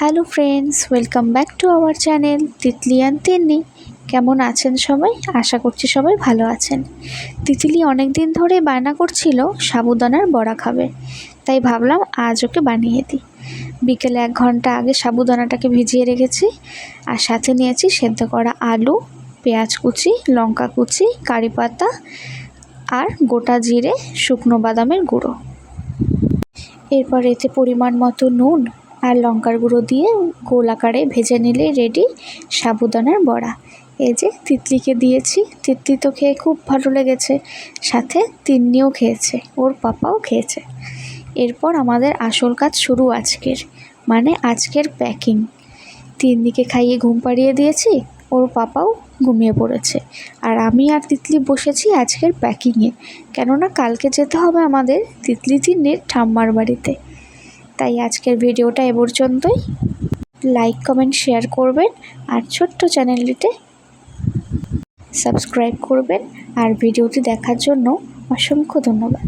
Hello friends, welcome back to our channel Titli and Tinni. কেমন আছেন সবাই? আশা করছি সবাই ভালো আছেন। তিতলি অনেক দিন ধরে বায়না করছিল সাবুদানার বড়া খাবে। তাই ভাবলাম আজ ওকে বানিয়ে দিই। বিকেলে এক ঘণ্টা আগে সাবুদানাটাকে ভিজিয়ে রেখেছি আর সাথে নিয়েছি সেদ্ধ করা আলু, পেঁয়াজ কুচি, লঙ্কা কুচি, কারি পাতা আর গোটা জিরে শুকনো বাদামের গুঁড়ো। এরপর এতে পরিমাণ মতো নুন আর লঙ্কার গুঁড়ো দিয়ে গোল আকারে ভেজে নিলেই রেডি সাবুদানার বড়া। এই যে তিতলিকে দিয়েছি, তিতলি তো খেয়ে খুব ভালো লেগেছে, সাথে তিন্নিও খেয়েছে, ওর পাপাও খেয়েছে। এরপর আমাদের আসল কাজ শুরু আজকের মানে আজকের প্যাকিং তিন্নিকে খাইয়ে ঘুম পাড়িয়ে দিয়েছি, ওর পাপাও ঘুমিয়ে পড়েছে। আর আমি আর তিতলি বসেছি আজকের প্যাকিংয়ে কেননা কালকে যেতে হবে আমাদের তিতলি তিন্নির ঠাম্মার বাড়িতে। তাই আজকের ভিডিওটা এ পর্যন্তই। লাইক কমেন্ট শেয়ার করবেন আর ছোট্ট চ্যানেলটিতে সাবস্ক্রাইব করবেন। আর ভিডিওটি দেখার জন্য অসংখ্য ধন্যবাদ।